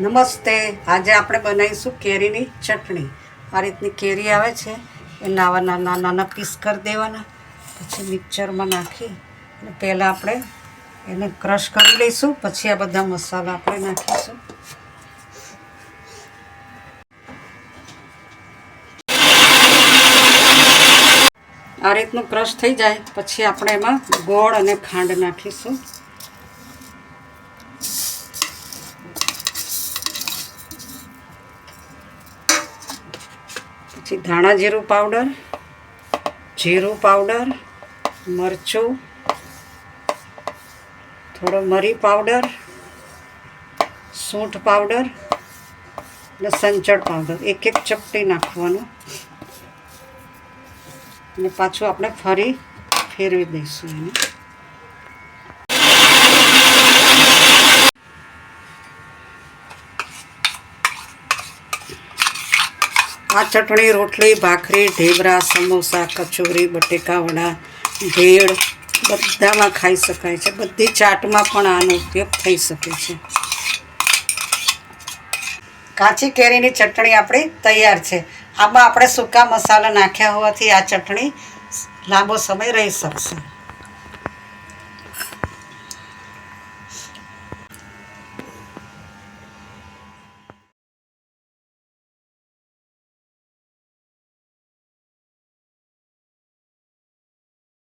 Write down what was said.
નમસ્તે. આજે આપણે બનાવીશું કેરીની ચટણી. આ રીતની કેરી આવે છે. એ નાવા નાના નાના પીસ કરી દેવાના. પછી મિક્સરમાં નાખી અને પહેલાં આપણે એને ક્રશ કરી લઈશું. પછી આ બધા મસાલા આપણે નાખીશું. આ રીતનું ક્રશ થઈ જાય. પછી આપણે એમાં ગોળ અને ખાંડ નાખીશું. પછી ધાણા જીરું પાવડર જીરું પાવડર, મરચું, થોડો મરી પાવડર, સૂંઠ પાવડર અને સંચળ પાવડર. એક એક ચપટી નાખવાનું. અને પાછું આપણે ફરી ફેરવી દઈશું એને. આ ચટણી રોટલી, ભાખરી, ઢેબરા, સમોસા, કચોરી, બટેકા વડા, ભેળ બધામાં ખાઈ શકાય છે. બધી ચાટમાં પણ આનો ઉપયોગ થઈ શકે છે. કાચી કેરીની ચટણી આપણી તૈયાર છે. આમાં આપણે સૂકા મસાલા નાખ્યા હોવાથી આ ચટણી લાંબો સમય રહી શકશે.